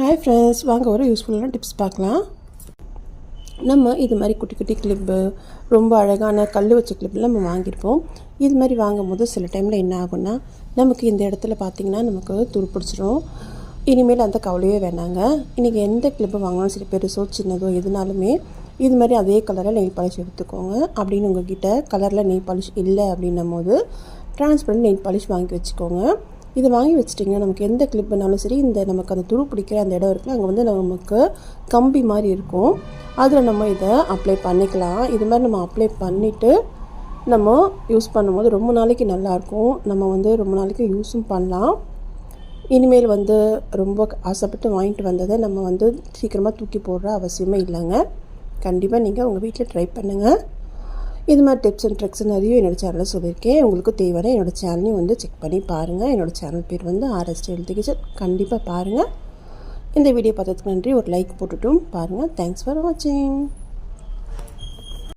Hi friends வாங்க ஒரு யூஸ்ஃபுல்லான டிப்ஸ் பார்க்கலாம். நம்ம இது மாதிரி குட்டி குட்டி கிளிப்பு ரொம்ப அழகான கல் வச்ச கிளிப்லாம் நம்ம வாங்கியிருப்போம். இது மாதிரி வாங்கும்போது சில டைமில் என்ன ஆகும்னா நமக்கு இந்த இடத்துல பார்த்திங்கன்னா நமக்கு துருப்பிடிச்சிடும் இனிமேல் அந்த கவலையே வேணாங்க. இன்றைக்கி எந்த கிளிப்பு வாங்கினாலும் சரி பெருசோ சின்னதோ எதுனாலுமே இது மாதிரி அதே கலரில் நெயில் பாலிஷ் எடுத்துக்கோங்க. அப்படின்னு உங்ககிட்ட கலரில் நெயில் பாலிஷ் இல்லை அப்படின்னும் போது டிரான்ஸ்பரண்ட் நெயில் பாலிஷ் வாங்கி வச்சுக்கோங்க. இது வாங்கி வச்சிட்டிங்கன்னா நமக்கு எந்த கிளிப் சரி இந்த நமக்கு அந்த துரு பிடிக்கிற அந்த இடம் இருக்குல்ல அங்கே வந்து நமக்கு கம்பி மாதிரி இருக்கும். அதில் நம்ம இதை அப்ளை பண்ணிக்கலாம். இது மாதிரி நம்ம அப்ளை பண்ணிவிட்டு நம்ம யூஸ் பண்ணும்போது ரொம்ப நாளைக்கு நல்லாயிருக்கும் நம்ம வந்து ரொம்ப நாளைக்கு யூஸும் பண்ணலாம். இனிமேல் வந்து ரொம்ப ஆசைப்பட்டு வாங்கிட்டு வந்ததை நம்ம வந்து சீக்கிரமாக தூக்கி போடுற அவசியமே இல்லைங்க. கண்டிப்பாக நீங்கள் உங்கள் வீட்டில் ட்ரை பண்ணுங்கள் இது மாதிரி டிப்ஸ் அண்ட் ட்ரிக்ஸ் நிறைய என்னோடய சேனலில் சொல்லியிருக்கேன். உங்களுக்கு தேவையான என்னோடய சேனலையும் வந்து செக் பண்ணி பாருங்கள் என்னோடய சேனல் பேர் வந்து ஆர்எஸ்டி ஹெல்த் கிச்சன் கண்டிப்பாக பாருங்கள் இந்த வீடியோ பார்த்ததுக்கு நன்றி. ஒரு லைக் போட்டுட்டும் பாருங்கள் தேங்க்ஸ் ஃபார் வாட்சிங்